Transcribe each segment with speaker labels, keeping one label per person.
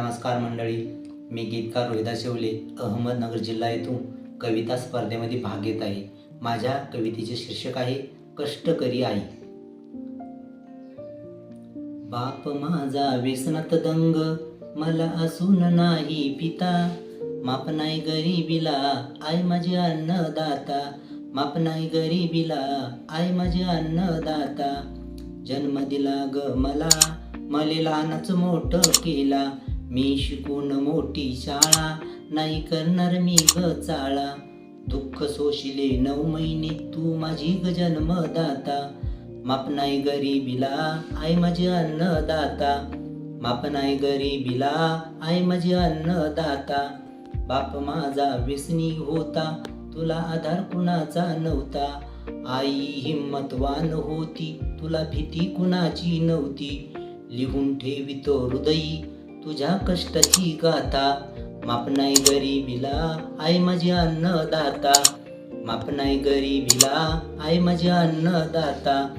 Speaker 1: नमस्कार मंडळी. मी गीतकार रोहिदास शेवले अहमदनगर जिल्हा येथून कविता स्पर्धेमध्ये भाग घेत आहे. माझ्या कवितेचे शीर्षक आहे कष्टकरी आई. बाप माझा व्यसनात दंग मला असून नाही पिता. माप नाही गरीबीला आई माझे अन्नदाता. माप नाही गरीबीला आई माझे अन्नदाता. जन्म दिला ग मला मले लहानच मोठं केला. मी शिकून मोठी शाळा नाही करणार मी ग चाळा दुःख सोशिले नऊ महिने तू माझी गजन्म जन्मदाता. माप नाही गरीबीला आई माझी अन्नदाता. माप नाही गरीबीला आई माझी अन्नदाता. बाप माझा व्यसनी होता तुला आधार कुणाचा नव्हता. आई हिम्मतवान होती तुला भीती कुणाची नव्हती. लिहून ठेवितो हृदयी तुझ्या कष्टाची गाथा माप नाही गरिबीला आई माझी अन्नदाता. माप नाही गरिबीला आई माझी अन्नदाता.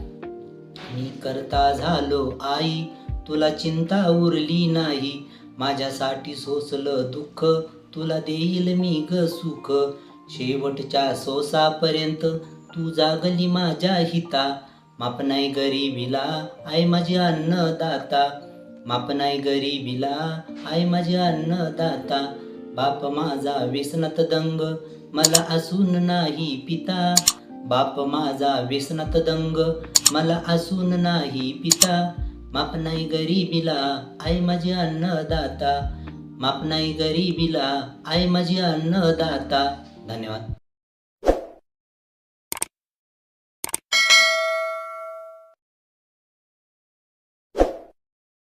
Speaker 1: मी करता झालो आई तुला चिंता उरली नाही. माझ्यासाठी सोसलं दुःख तुला देईल मी ग सुख. शेवटच्या सोसापर्यंत तू जागली माझ्या हिता. माप नाही गरिबीला आई माझी अन्नदाता. माप नाही गरीबीला. आई माझी अन्नदाता बाप माझा व्यसनात दंग. मला असून नाही पिता बाप माझा व्यसनात दंग. मला असून नाही पिता माप नाही गरीबीला. आई माझी अन्नदाता माप नाही गरीबीला. आई माझी अन्नदाता. धन्यवाद.